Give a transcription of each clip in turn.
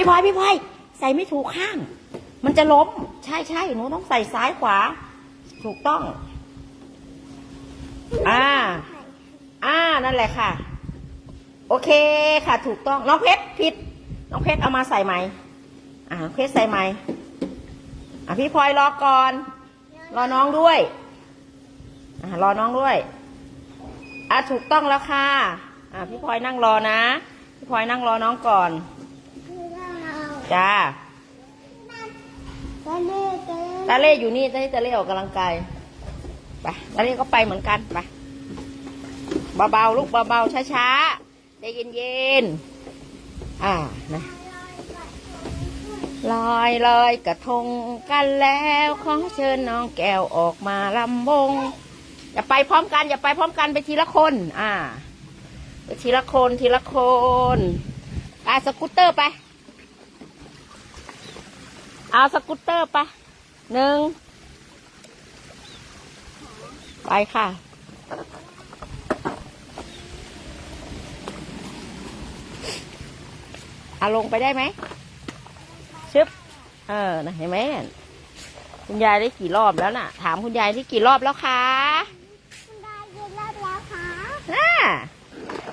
พี่พลอยพี่พลอยใส่ไม่ถูกข้าง มันจะล้ม ใช่ใช่หนูต้องใส่ซ้ายขวา ถูกต้อง อ่า อ่านั่นแหละค่ะ โอเคค่ะ ถูกต้องน้องเพชรผิดน้องเพชรเอามาใส่ไหมอ่าเพชรใส่ไหมอะพี่พลอยรอก่อน รอน้องด้วยอ่ารอน้องด้วยอะถูกต้องแล้วค่ะ อะพี่พลอยนั่งรอนะ พี่พลอยนั่งรอน้องก่อน จ้าตาเล่อยู่นี่ตาเล่ตาเล่ออกกำลังกายไปตาเล่ก็ไปเหมือนกันไปเบาๆลูกเบาๆช้าๆใจเย็นๆอ่านะลอยลอยกระทงกันแล้วขอเชิญน้องแก้วออกมาลำวงอย่าไปพร้อมกัน อย่าไปพร้อมกันไปทีละคน อ่า ไปทีละคนทีละคนไปสกูตเตอร์ไป เอาสกูตเตอร์ไปหนึ่งไปค่ะ เอาลงไปได้ไหมชึบ เออนะเห็นไหมคุณยายได้กี่รอบแล้วน่ะ ถามคุณยายที่กี่รอบแล้วคะอ่า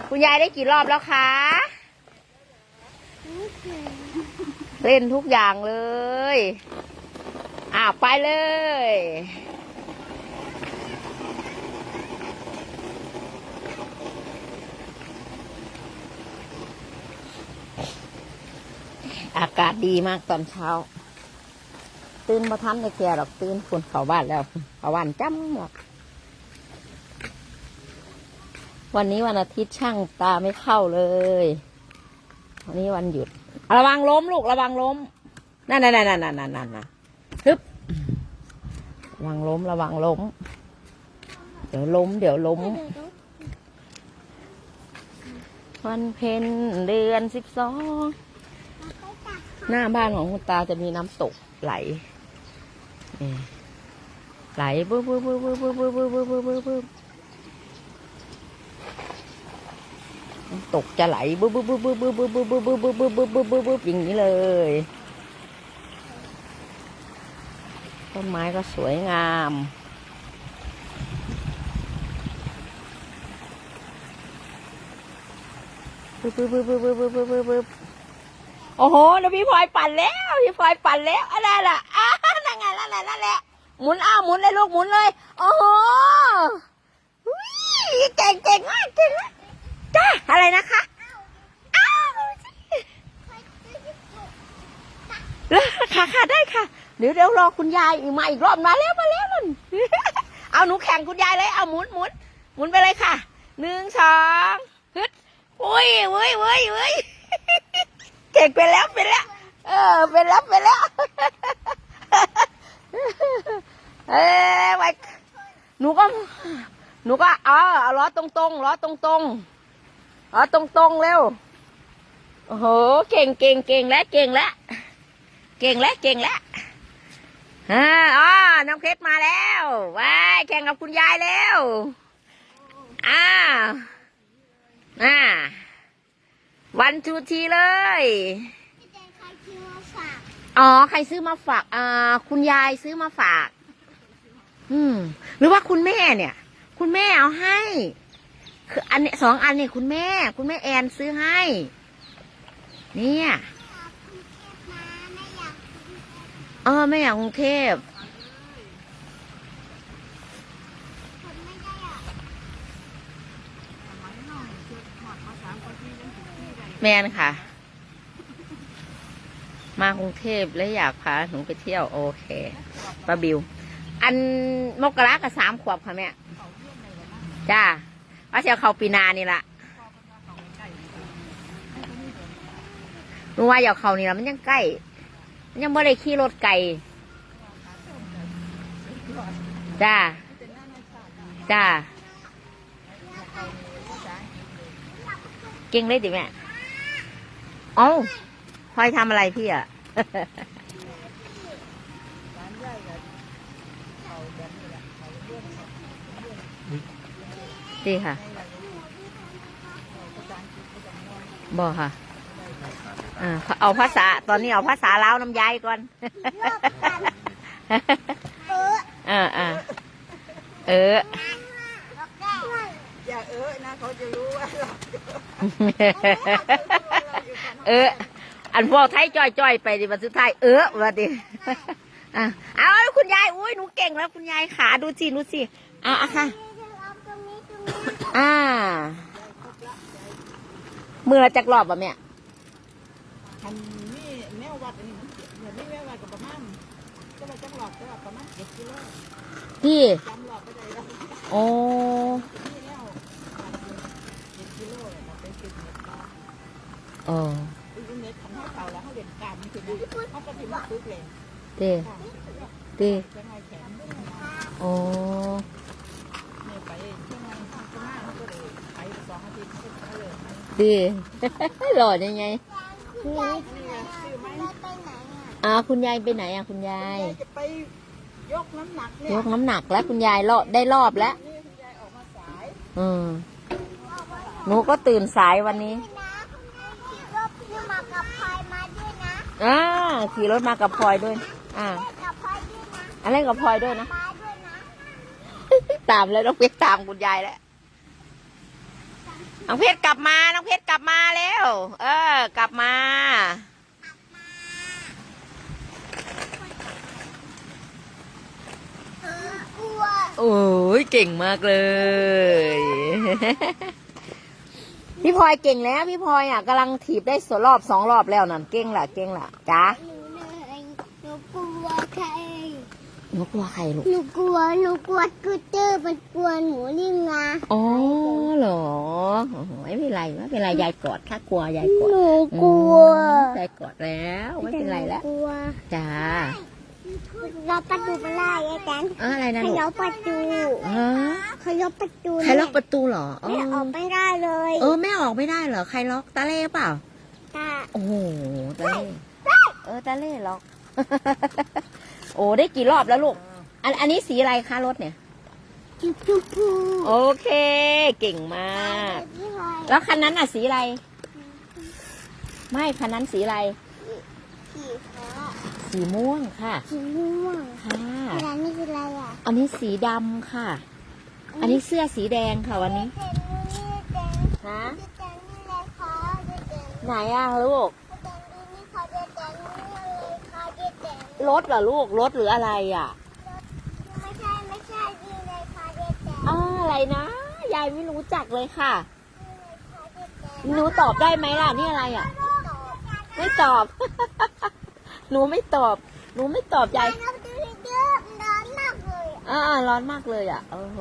คุณยายได้กี่รอบแล้วคะ เล่นทุกอย่างเลยอ้าไปเลย อากาศดีมากตอนเช้า ตื่นมาทันในแก่หรอกตื่นคนเขาบ้านแล้วเขาบ้านจ้ำหรอกวันนี้วันอาทิตย์ช่างตาไม่เข้าเลย วันนี้วันหยุด ระวังล้มลูกระวังล้ม นั่นนั่นนั่นนั่นนั่นนั่นนะฮึบระวังล้มระวังล้ม เดี๋ยวล้ม เดี๋ยวล้ม วันเพ็ญเดือนสิบสอง หน้าบ้านของคุณตาจะมีน้ำตกไหล ไหลบึ้บบึ้บบึ้บบึ้บบึ้บบึ้บบึ้บบึ้บบึ้บบึ้บน้ำ ตกจะไหลบึ้บบึ้บบึ้บบึ้บบึ้บบึ้บบึ้บบึ้บบึ้บบึ้บบึ้บบึ้บบึ้บบึ้บอย่างนี้เลย ต้นไม้ก็สวยงาม บึ้บบึ้บบึ้บบึ้บบึ้บบึ้บบึ้บบึ้บโอ้โหนะพี่พลอยปั่นแล้วพี่พลอยปั่นแล้วอะไรล่ะอ้านั่นไงนั่นแหละนั่นแหละหมุนอ้าวหมุนเลยลูกหมุนเลย โอ้โหเก่งเก่งมากเก่งมาก จ้าอะไรนะคะอ้าวแล้วค่ะค่ะได้ค่ะ เดี๋ยวเดี๋ยวรอคุณยายมาอีกรอบมาแล้วมาแล้วนั่นเอาหนูแข่งคุณยายเลยเอาหมุนหมุนหมุนไปเลยค่ะหนึ่งสองฮึดอุ้ยเว้ยเว้ยเว้ยเก่งไปแล้วไปแล้ว เออไปแล้วไปแล้วเอ้ยไว้หนูก็หนูก็เออเอาล้อตรงตรงๆล้อตรงตรง ๆล้อตรงตรงๆเร็วโอ้โห เก่งเก่งเก่งแล้วเก่งแล้วเก่งแล้วเก่งแล้วอ่าอ๋อน้องเพชรมาแล้วว้ายแข่งกับคุณยายแล้วอ้าวอ่าวันทูทีเลยอ๋อ ใครซื้อมาฝากอ่าคุณยายซื้อมาฝาก อืม หรือว่าคุณแม่เนี่ย คุณแม่เอาให้ คืออันนี้สองอันนี่คุณแม่ คุณแม่แอนซื้อให้ เนี่ยเออไม่อยากกรุงเทพแมนค่ะ มากรุงเทพแล้วอยากพาหนูไปเที่ยวโอเคป้าบิว อันมกรากับสามขวบค่ะแม่ จ้า ว่าจะเขาปีนานี่ละหนูว่าอยากเขานี่ละมันยังใกล้ มันยังไม่ได้ขี่รถไกลจ้า จ้า เก่งเลยดิแม่ เอ้าพลอยทำอะไรพี่อะ ดีค่ะบอกค่ะอ่าเอาภาษา ตอนนี้เอาภาษาลาวน้ำยายก่อนเอออ่าอ่าเอออย่าเออนะเขาจะรู้ว่าเราเออ อันพวกไทยจ้อยๆไปดิวันสุดท้ายเออวันดิอะเอาคุณยายอุ้ยหนูเก่งแล้วคุณยายขาดูสิดูสิอะอะค่ะตรงนี้ตรงนี้ อ่า มือละจักรอบอะแม่ทำนี่แนววัดอันนี้มันเหมือนนี่แนววัดกับประมาณก็มาจักหลอกก็ประมาณเจ็ดกิโลพี่จำหลอกก็ได้แล้วโอ้นี่แนววัดเจ็ดกิโลเลยเราไปสิบเมตรเอออีกเมตรทำให้เขาแล้วเขาเรียนการมันคือเขาก็ถึงมาฝึกเลยเด้เด้จะไงแขนโอ้ ดีหล่อยังไงอ่าคุณยายไปไหนอะคุณยายยกน้ำหนักแล้วคุณยายเลาะได้รอบแล้วอืมหนูก็ตื่นสายวันนี้อ่าขี่รถมากับพลอยด้วย อ่าอะไรกับพลอยด้วยนะ ตามแล้วต้องไปตามคุณยายแล้ว น้องเพชรกลับมา น้องเพชรกลับมาแล้ว เออ กลับมาเออกลัวโอ้ยเก่งมากเลย พี่พลอยเก่งแล้วพี่พลอยอะกำลังถีบได้สรอบสองรอบแล้วนั่นเก่งละเก่งละจ้าหนูเหนื่อยหนูกลัวใคร หนูกลัวใครลูก หนูกลัว หนูกลัวกูเตอร์มันกลัวหนูนี่ไงอ๋อเหรอโอ้โหไม่เป็นไรไม่เป็นไรยายกอดถ้ากลัวยายกอดหนูกลัวยายกอดแล้วไม่เป็นไรแล้วกลัวจ้าเราประตูไม่ได้ไอ้แตนเอ้ออะไรนะใครลูกล็อกประตูฮะใครล็อกประตูใครล็อกประตูเหรอไม่ออกไม่ได้เลย เออไม่ออกไม่ได้เหรอใครล็อกตาเล่เปล่าตาโอ้โหตาเล่เออตาเล่ล็อก โอ้ได้กี่รอบแล้วลูก อันอันนี้สีอะไรคะรถเนี่ยจุ๊บจุ๊บพูโอเค เก่งมากพี่พลอยแล้วคันนั้นอะสีอะไร ไม่คันนั้นสีอะไร สีฟ้าสีม่วงค่ะ สีม่วงค่ะอะไรนี่คืออะไรอะ อันนี้สีดำค่ะ อันนี้เสื้อสีแดงค่ะวันนี้เจนนี่เจนฮะเจนนี่เลยค่ะเจนเจนไหนอะลูก ดูนี่ค่ะเจนเจนนี่เลยค่ะเจนเจน รถเหรอลูกรถหรืออะไรอะไม่ใช่ไม่ใช่ดีเลยค่ะเจนเจนอ้าอะไรนะ ยายไม่รู้จักเลยค่ะนี่เลยค่ะเจนเจนหนูตอบได้ไหมล่ะนี่อะไรอะ ไม่ตอบ หนูไม่ตอบ หนูไม่ตอบยายน้ำดูดิเยอะร้อนมากเลยอ่าร้อนมากเลยอะโอ้โห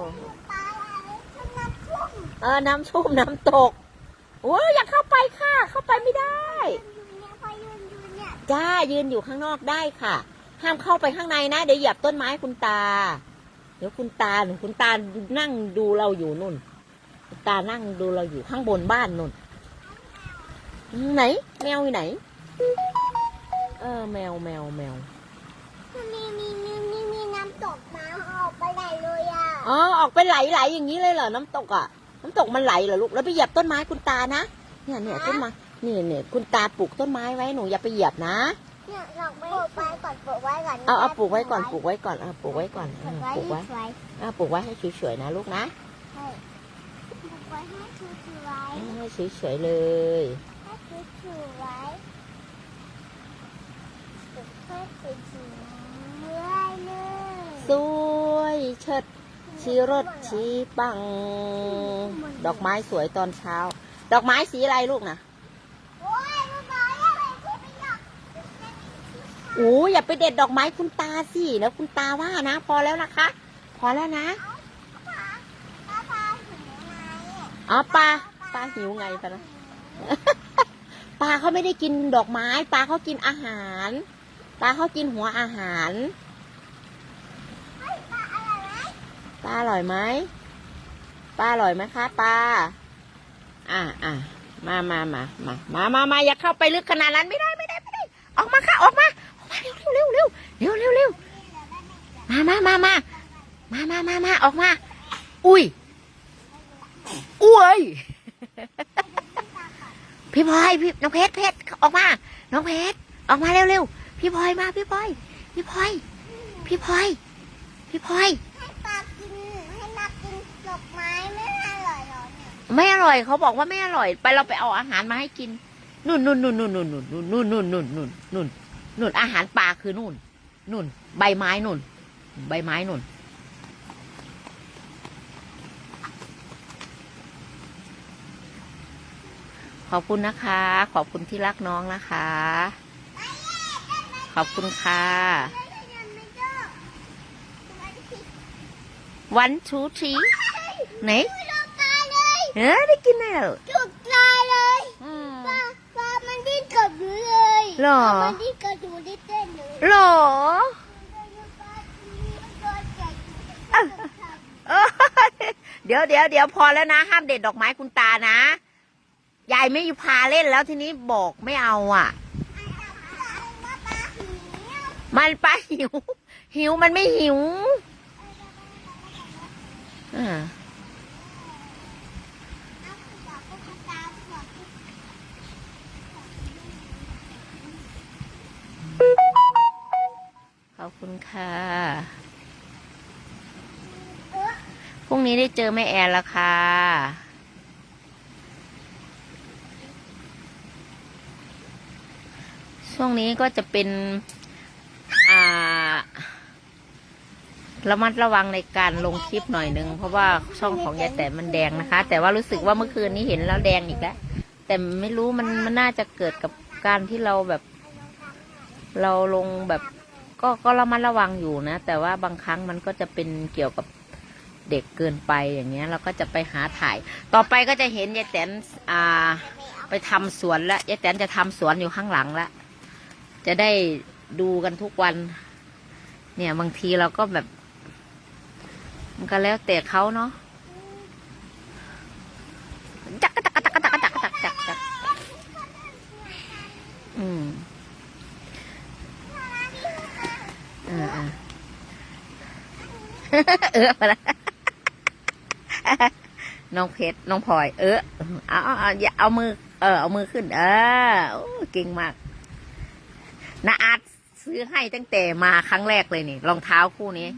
ตายอะไรขึ้นน้ำพุ่งเออน้ำชุ่มน้ำตกโอ้ยอยากเข้าไปค่ะ เข้าไปไม่ได้ จ้ายืนอยู่ข้างนอกได้ค่ะ ห้ามเข้าไปข้างในนะ เดี๋ยวเหยียบต้นไม้คุณตา เดี๋ยวคุณตาหนูคุณตานั่งดูเราอยู่นุ่น คุณตานั่งดูเราอยู่ข้างบนบ้านนุ่น ไหน แมวอยู่ไหน เออ แมวแมวแมวมีมีมีมีมีน้ำตกมาออกไปไหนเลยอะอ๋อออกไปไหลไหลอย่างนี้เลยเหรอ น้ำตกอะ น้ำตกมันไหลเหรอลูก แล้วไปเหยียบต้นไม้คุณตานะ เนี่ยเนี่ยต้นไม้ นี่เนี่ยคุณตาปลูกต้นไม้ไว้หนูอย่าไปเหยียบนะ เนี่ยลองไปปลูกไว้ก่อนปลูกไว้ก่อนเอาเอาปลูกไว้ก่อนปลูกไว้ก่อนเอาปลูกไว้ก่อนปลูเอากไว้ปลูกไว้สวยเอาปลูกไว้ให้สวยๆนะลูกนะๆใช่ปลูกไว้ให้สวยให้สวยๆเลยๆให้สวยๆปลูกให้สวยๆเลยสวยเชิดชีรถชีปัง ดอกไม้สวยตอนเช้า ดอกไม้สีอะไรลูกนะ โอ้ยลูกน้อยอะไรที่ไม่อยาก โอ้อย่าไปเด็ดดอกไม้คุณตาสิแล้วคุณตาว่านะ พอแล้วนะคะ พอแล้วนะป้าพาถึงไหนอ๋อปลาปลาหิวไงปะนะปลาเขาไม่ได้กินดอกไม้ปลาเขากินอาหารปลาเขากินหัวอาหารปลาอร่อยไหมปลาอร่อยไหมคะปลาอ่าอ่ามามามามามามามาอย่าเข้าไปลึกขนาดนั้นไม่ได้ไม่ได้ไม่ได้ ออกมาค่ะออกมา วเร็วเร็วเร็วเร็วเร็วมามามามามามามามาออกมา อุ้ยอุ้ยเพพี่พลอยพี่น้องเพชรเพชรออกมา น้องเพชรออกมาเร็วๆพี่พลอยมาพี่พลอยพี่พลอยพี่พลอยพี่พลอยให้ปลากินให้ปลากินดอกไม้ไม่อร่อยหรอเนี่ยไม่อร่อยเขาบอกว่าไม่อร่อย ไปเราไปเอาอาหารมาให้กินนู่นนู่นนู่นนู่นนู่นนู่นนู่นนู่นนู่นนู่นนู่น นู่นอาหารปลาคือนู่นนู่น ใบไม้นู่น ใบไม้นู่น ขอบคุณนะคะ ขอบคุณที่รักน้องนะคะ ขอบคุณค่ะไม่ได้ยังไม่เลิกมันผิดวันชูทีไหนไม่ลงตายเลยเออได้กินแล้วจุกตายเลยอืมปลาปลามันดิ้นกับหนูเลยหรอปลามันดิ้นกับ หรอเดี๋ยวเดี๋ยวเดี๋ยวพอแล้วนะห้ามเด็ดดอกไม้คุณตานะยายไม่พาเล่นแล้วทีนี้บอกไม่เอาอะ มันไปหิว หิวมันไม่หิวอ่า อบคุณค่ะพรุ่งนี้ได้เจอแม่แอนแล้วค่ะ ช่วงนี้ก็จะเป็นอ่าระมัดระวังในการลงคลิปหน่อยนึง เพราะว่าช่องของยายแต่มันแดงนะคะ แต่ว่ารู้สึกว่าเมื่อคืนนี้เห็นแล้วแดงอีกแล้ว แต่ไม่รู้มันมันน่าจะเกิดกับการที่เราแบบ เราลงแบบ ก็ก็ระมัดระวังอยู่นะ แต่ว่าบางครั้งมันก็จะเป็นเกี่ยวกับเด็กเกินไปอย่างเงี้ย เราก็จะไปหาถ่าย ต่อไปก็จะเห็นยายแตนอ่า ไปทำสวนแล้วยายแตนจะทำสวนอยู่ข้างหลังแล้วจะได้ดูกันทุกวัน เนี่ยบางทีเราก็แบบ มันก็แล้วแต่เขาเนาะจักกะจักกะจักกะจักกะจักกะจักจักจักอืมเออเออ เออมาละน้องเพชรน้องพลอย เออเอาเอาเอาอย่าเอามือ เออ เอามือขึ้น เออโอ้เก่งมากนาอาร์ตซื้อให้ตั้งแต่มาครั้งแรกเลยนี่รองเท้าคู่นี้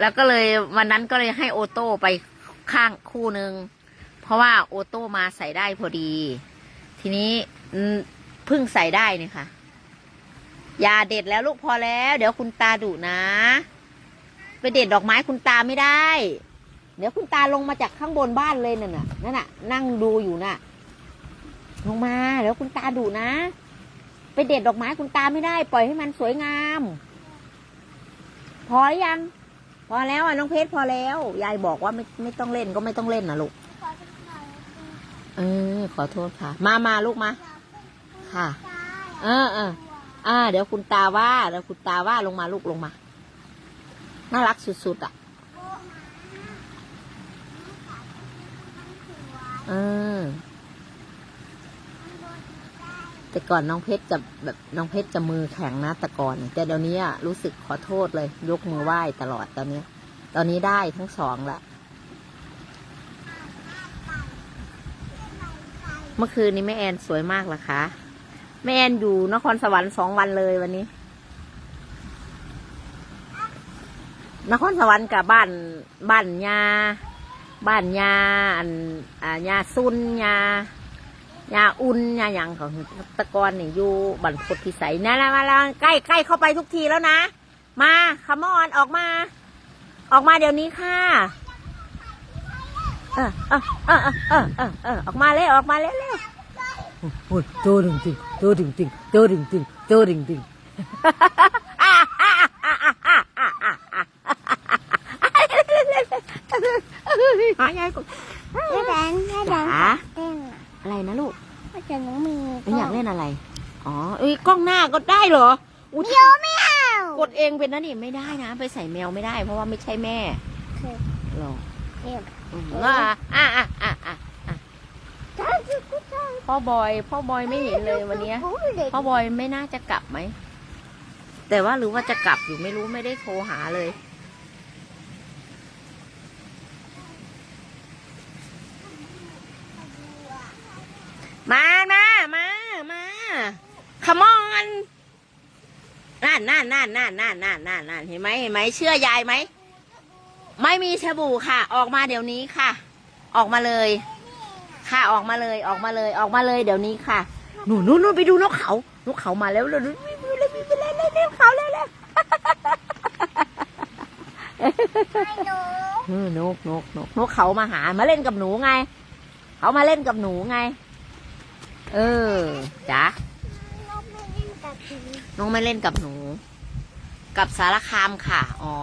แล้วก็เลยวันนั้นก็เลยให้โอโต้ไปข้างคู่หนึ่งเพราะว่าโอโต้มาใส่ได้พอดี ทีนี้เพิ่งใส่ได้นี่ค่ะ อย่าเด็ดแล้วลูกพอแล้ว เดี๋ยวคุณตาดุนะ ไปเด็ดดอกไม้คุณตาไม่ได้ เดี๋ยวคุณตาลงมาจากข้างบนบ้านเลยนั่นน่ะนั่นน่ะ นั่งดูอยู่น่ะ ลงมาเดี๋ยวคุณตาดุนะ ไปเด็ดดอกไม้คุณตาไม่ได้ ปล่อยให้มันสวยงาม พอหรือยัง พอแล้วอะน้องเพชรพอแล้ว ยายบอกว่าไม่ไม่ต้องเล่นก็ไม่ต้องเล่นนะลูกเออขอโทษค่ะ มามาลูกมา ค่ะ เออเอออ่า เดี๋ยวคุณตาว่าเดี๋ยวคุณตาว่าลงมาลูกลงมา น่ารักสุดๆอะเออแต่ก่อนน้องเพชรจะแบบน้องเพชรจะมือแข็งนะแต่ก่อนแต่เดี๋ยวนี้อะรู้สึกขอโทษเลย ยกมือไหว้ตลอดตอนนี้ ตอนนี้ได้ทั้งสองละเมื่อคืนนี้แม่แอนสวยมากเหรอคะแม่แอนอยู่นครสวรรค์สองวันเลยวันนี้ นครสวรรค์กับบ้านบ้านยาบ้านยาอันอ่ายาซุนยายาอุ่นยาหยังของตะกอนนี่อยู่บันพดพิสัยนั่นะมาแล้วใกล้ใกล้เข้าไปทุกทีแล้วนะ มาขมอนออกมา ออกมาเดี๋ยวนี้ค่ะเออเออเออเออเออเออออกมาเลยออกมาเร็วเร็วโอ้ยโตดึงดึงโตดึงดึงโตดึงดึงโตดึงดึง หายายกูแม่แดงแม่แดงจ๋าเต้นอะไรนะลูกก็จะน้องมีไม่อยากเล่นอะไร อ๋อเอ้ยกล้องหน้าก็ได้เหรออุ้ยเดี๋ยวไม่เอากดเองเป็นนะนี่ไม่ได้นะ ไปใส่แมวไม่ได้ เพราะว่าไม่ใช่แม่คือหรอเดี๋ยวอืมอะอะอะอะอะจ้าจุกุจ้าพ่อบอย พ่อบอยไม่เห็นเลยวันเนี้ยโอ้ยเด็กพ่อบอยไม่น่าจะกลับไหมแต่ว่าหรือว่าจะกลับอยู่ไม่รู้ไม่ได้โทรหาเลย มามา come on นั่นนั่นนั่นนั่นนั่นนั่นนั่นนั่นเห็นไหมเห็นไหมเชื่อยายไหม ไม่มีสบู่ค่ะ ออกมาเดี๋ยวนี้ค่ะ ออกมาเลย ค่ะออกมาเลย ออกมาเลย ออกมาเลย เดี๋ยวนี้ค่ะหนูนู่นนู่นไปดูนกเขานกเขามาแล้วเร็วๆวิ่งไปเลยวิ่งไปเลยเร็วเร็วเขาเร็วเร็วไม่รู้เออนกนกนกนกเขามาหา มาเล่นกับหนูไง เขามาเล่นกับหนูไง เออจ้ะนกไม่เล่นกับผีน้องไม่เล่นกับหนู กับสารคามค่ะ อ๋อ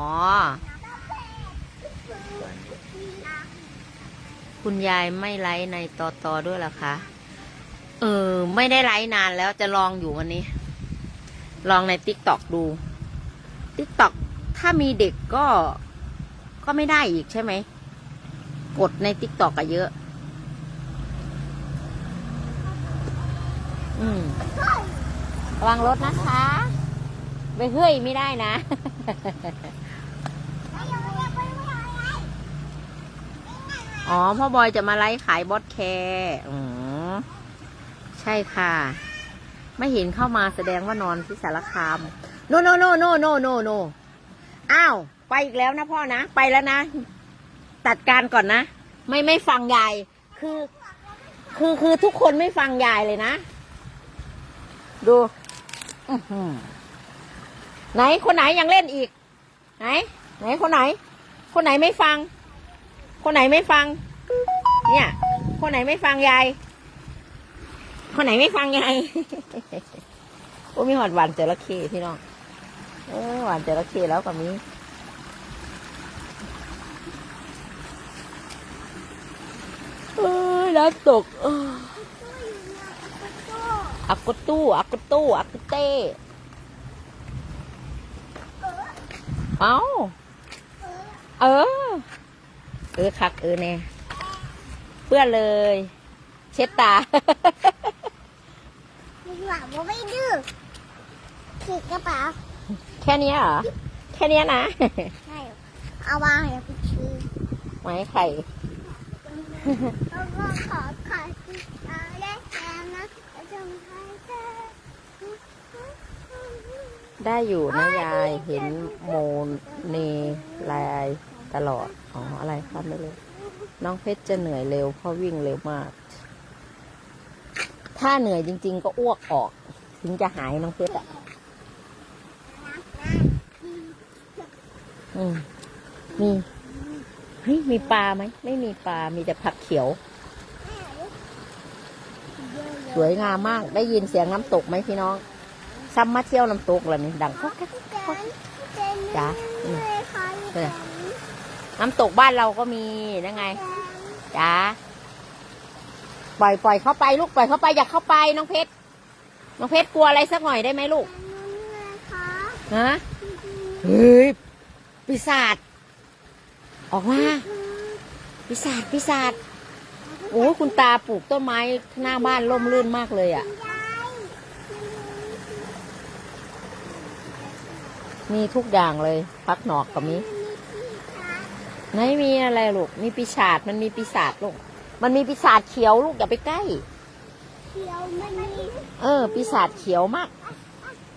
คุณยายไม่ไลฟ์ในตอตอด้วยหรอคะ เออ ไม่ได้ไลฟ์นานแล้วจะลองอยู่วันนี้ ลองในติ๊กตอกดูติ๊กตอกถ้ามีเด็กก็ก็ไม่ได้อีกใช่ไหม กดในติ๊กตอกก็เยอะ อืม ระวังรถนะคะ ไปเฮ้ยไม่ได้นะอ๋อพ่อบอยจะมาไลฟ์ขายบอสแคร์อ๋อใช่ค่ะ ไม่เห็นเข้ามาแสดงว่านอนที่สารคาม โนโนโนโนโนโนโนอ้าว ไปอีกแล้วนะพ่อนะ ไปแล้วนะ ตัดการก่อนนะ ไม่ไม่ฟังยาย คือ คือคือทุกคนไม่ฟังยายเลยนะ ดูไหนคนไหนยังเล่นอีก ไหน ไหนคนไหน คนไหนไม่ฟัง คนไหนไม่ฟัง เนี่ย คนไหนไม่ฟังยาย คนไหนไม่ฟังยายโอ้มีหวานหวานจระเข้พี่น้องเออหวานจระเข้แล้วกับนี้เอ้ยน้ำตกเอ้ยอักกุตู้อักกุตู้อักกุเต้เอาเออ เออคักเออแน่เปื้อนเลย เช็ดตามีหวังว่าไม่ดื้อขีดกระเป๋าแค่เนี้ยเหรอ แค่เนี้ยนะใช่เอาวางเดี๋ยวไปชื่อไม้ไข่แล้วก็ขอขอที่เอาแรกแล้วนะแล้วจะให้เธอ ได้อยู่นะยายเห็นโมนเนลายตลอด อ๋อ อะไรครับไม่เลยน้องเพชรจะเหนื่อยเร็วเพราะวิ่งเร็วมาก ถ้าเหนื่อยจริง ๆ ก็อ้วกออก ถึงจะหายน้องเพชรอะอืมมีเฮ้ยมีปลาไหม ไม่มีปลา มีแต่ผักเขียว สวยงามมาก ได้ยินเสียงน้ำตกไหมพี่น้อง ซ้ำมาเที่ยวน้ำตกแล้วนี่ดังก๊อกแก๊กจ๊ะอืมเออน้ำตกบ้านเราก็มีนั่นไงจ้าปล่อยปล่อยเข้าไปลูกปล่อยเข้าไปอย่าเข้าไปน้องเพชรน้องเพชรกลัวอะไรสักหน่อยได้ไหมลูกฮะเฮ้ยปีศาจออกมาปีศาจปีศาจโอ้ยคุณตาปลูกต้นไม้หน้าบ้านร่มรื่นมากเลยอะ่ะ มีทุกอย่างเลย พักหนอกกับมีไม่มีอะไรลูก มีปีศาจมันมีปีศาจลูก มันมีปีศาจเขียวลูกอย่าไปใกล้ เขียวมันมีเออ ปีศาจเขียวมาก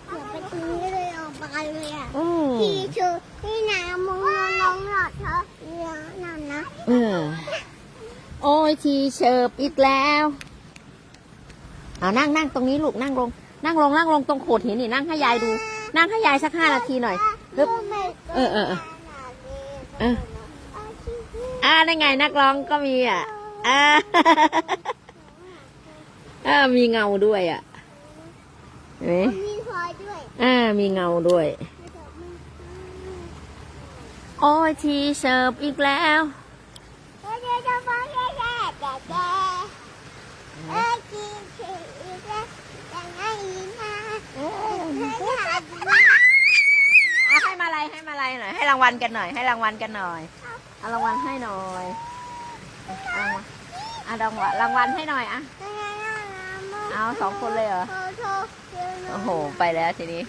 เขียวไปตรงนี้เลยออกไปเลยอะอืมพี่ชื่อพี่น้ำมึงน้องหลอดเธอเยอะนั่นนะเออโอ้ยทีเชิบอีกแล้วเอานั่งนั่งตรงนี้ลูกนั่งลง นั่งลงนั่งลงตรงโขดหินนี่นั่งให้ยายดู นั่งให้ยายสักห้านาทีหน่อยฮึบเออเออเออเอออ่าได้ไงนักร้องก็มีอะอ่าอ่ามีเงาด้วยอะเห็นไหมมีพลอยด้วยอ่ามีเงาด้วย โอ้ยทีเชิบอีกแล้ว เดี๋ยวจะฟังแย่ๆแต่แกเออกินเฉยอีกแล้วแต่ไงนะเออให้หาดู เอาให้มาอะไรให้มาอะไรหน่อย ให้รางวัลกันหน่อย ให้รางวัลกันหน่อย เอารางวัลให้หน่อยเอารางวัลเอารางวัลรางวัลให้หน่อยอะเอาสองคนเลยเหรอ โอ้โห ไปแล้วทีนี้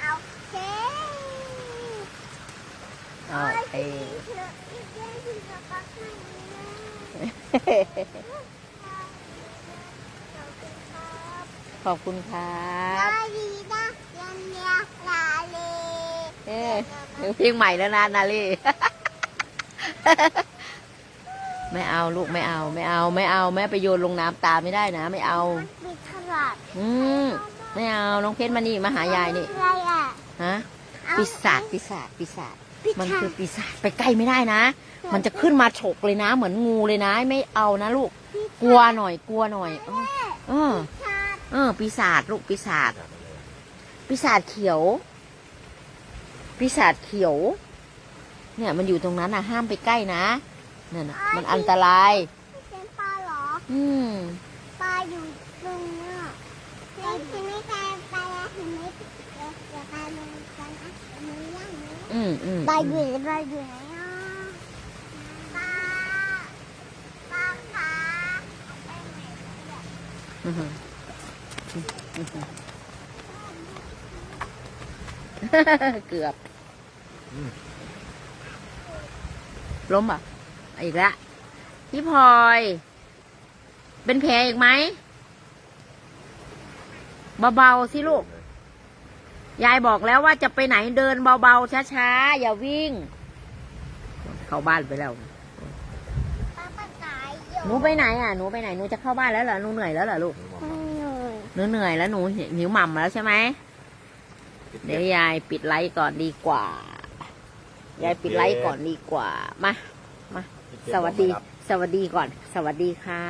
เอาเจ๊โอเค เธออีกแล้วที่จะปักให้นะ ขอบคุณครับลาลีนะยันเนียลาเลเออเพลงใหม่แล้วนะนาลีไม่เอาลูกไม่เอาไม่เอาไม่เอาแม่ไปโยนลงน้ำตาไม่ได้นะ ไม่เอาปิดตลาดอืมไม่เอาน้องเพชรมานี่มาหายายนี่อะไรอะฮะเอาปีศาจปีศาจปีศาจปีมันศาจคือปีศาจไปใกล้ไม่ได้นะ มันจะขึ้นมาฉกเลยนะ เหมือนงูเลยนะ ไม่เอานะลูก กลัวหน่อยกลัวหน่อยเออ เออชาติเออ ปีศาจลูกปีศาจปีศาจเขียว ปีศาจเขียว เนี่ยมันอยู่ตรงนั้นนะห้ามไปใกล้นะนั่นน่ะมันอันตรายเป็นปลาเหรอ อืมปลาอยู่ตรงเนี้ยเฮ้ยที่ไม่ใช่ปลาเห็นไหมเดี๋ยวเดี๋ยวปลาลงกันนะมือย่างนี้อืมอืมปลาอยู่ไหนปลาอยู่ไหนอะปลาปลาขาเอาไปไหนเนี่ยอืม เกือบล้มอะ อีกแล้วพี่พลอย เป็นแผลอีกไหมเบาๆสิลูก ยายบอกแล้วว่าจะไปไหนเดินเบาๆช้าๆ อย่าวิ่ง เข้าบ้านไปแล้วปลาปลาตายอยู่หนูไปไหนอะหนูไปไหนหนูจะเข้าบ้านแล้วเหรอหนูเหนื่อยแล้วเหรอลูกไม่เลย หนูเหนื่อยแล้วหนูหิวหม่ำแล้วใช่ไหม เดี๋ยวยายปิดไลฟ์ก่อนดีกว่า ยายปิดไลฟ์ก่อนดีกว่ามา สวัสดี สวัสดีก่อน สวัสดีค่ะ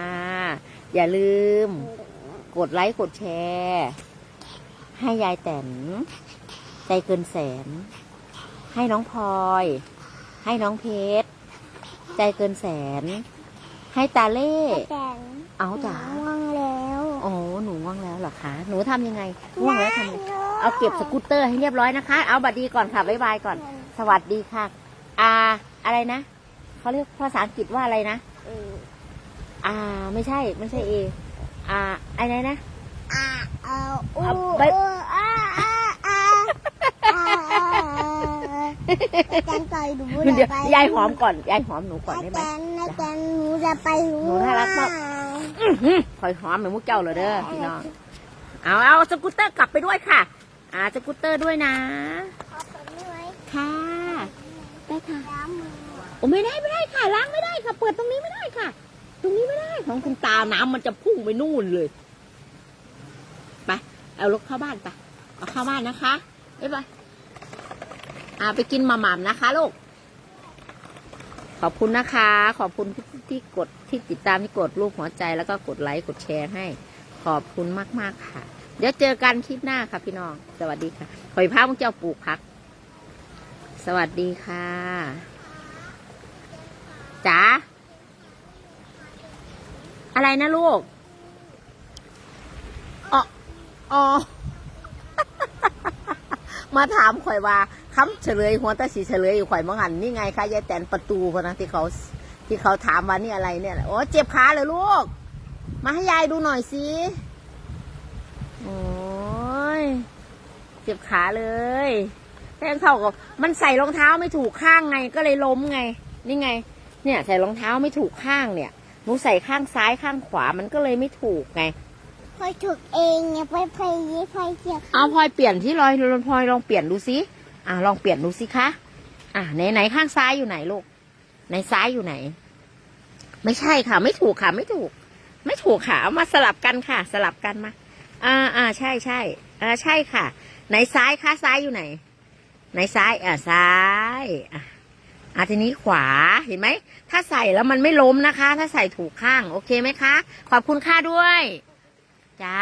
อย่าลืม กดไลค์ กดแชร์ ให้ยายแตน ใจเกินแสน ให้น้องพลอย ให้น้องเพชร ใจเกินแสน ให้ตาเล่แต่เอาจ๋าง่วงแล้ว โอ้หนูว่างแล้วเหรอคะ หนูทำยังไงว่างแล้วทำยังไงเอาเก็บสกูตเตอร์ให้เรียบร้อยนะคะ เอาบัดดีก่อนค่ะบ๊ายบายก่อน สวัสดีค่ะ อาอะไรนะ เขาเรียกภาษาอังกฤษว่าอะไรนะเอออาไม่ใช่ ไม่ใช่เออาอะไรนะอ่าเอาอูเอาอูไปอ่าอ่าอ่าอ่าอาจารย์ต่อยดูเดี๋ยวยายหอมก่อน ยายหอมหนูก่อนอาได้ไหมจารย์อาจารย์หนูจะไปหนูน่ารักมากอื้อ หือคอยหอมเหมือนมุกเจ้าเลยเด้อพี่น้อง เอาเอาสกูตเตอร์กลับไปด้วยค่ะ อ่าสกูตเตอร์ด้วยนะขอไปด้วยค่ะได้ค่ะล้างมือโอ้ไม่ได้ไม่ได้ค่ะล้างไม่ได้ค่ะ เปิดตรงนี้ไม่ได้ค่ะ ตรงนี้ไม่ได้ของคุณตาน้ำมันจะพุ่งไปนู่นเลยไปเอารถเข้าบ้านไปเอาเข้าบ้านนะคะบ๊ายบายอ่าไปกินหมาๆนะคะลูก ขอบคุณนะคะ ขอบคุณที่ที่กดที่ติดตามที่กดรูปหัวใจแล้วก็กดไลค์กดแชร์ให้ ขอบคุณมากๆค่ะ เดี๋ยวเจอกันคลิปหน้าค่ะพี่น้อง สวัสดีค่ะขอยพาพวกเจ้าปลูกพัก สวัสดีค่ะจ๋าอะไรนะลูกอ๋ออ๋อ มาถามข่อยว่าคำเฉลยหัวตาสีเฉลยอยู่ข่อยมังหันนี่ไงคะยายแตนประตูพะนะที่เขาที่เขาถามว่านี่อะไรเนี่ยโอ้เจ็บขาเลยลูก มาให้ยายดูหน่อยสิโอ้ยเจ็บขาเลยแทงเขากับมันใส่รองเท้าไม่ถูกข้างไงก็เลยล้มไง นี่ไง เนี่ย ใส่รองเท้าไม่ถูกข้างเนี่ยหนูใส่ข้างซ้ายข้างขวามันก็เลยไม่ถูกไง พอยถูกเองไงไปไปยี่ไปเกี่ยวเอาพลอยเปลี่ยนที่ลอยพลอยลองเปลี่ยนดูสิอ่าลองเปลี่ยนดูสิคะอ่าไหนไหนข้างซ้ายอยู่ไหนลูกไหนซ้ายอยู่ไหน ไม่ใช่ค่ะ ไม่ถูกค่ะ ไม่ถูก ไม่ถูกค่ะเอามาสลับกันค่ะ สลับกันมา อ่าอ่าใช่ใช่อ่าใช่ค่ะ ไหนซ้ายคะซ้ายอยู่ไหน ไหนซ้ายอ่าซ้ายอะอ่าทีนี้ขวาเห็นไหม ถ้าใส่แล้วมันไม่ล้มนะคะ ถ้าใส่ถูกข้าง โอเคไหมคะ ขอบคุณค่าด้วย จ้า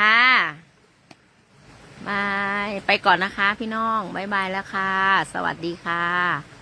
บาย ไปก่อนนะคะพี่น้องบายบายแล้วค่ะ สวัสดีค่ะ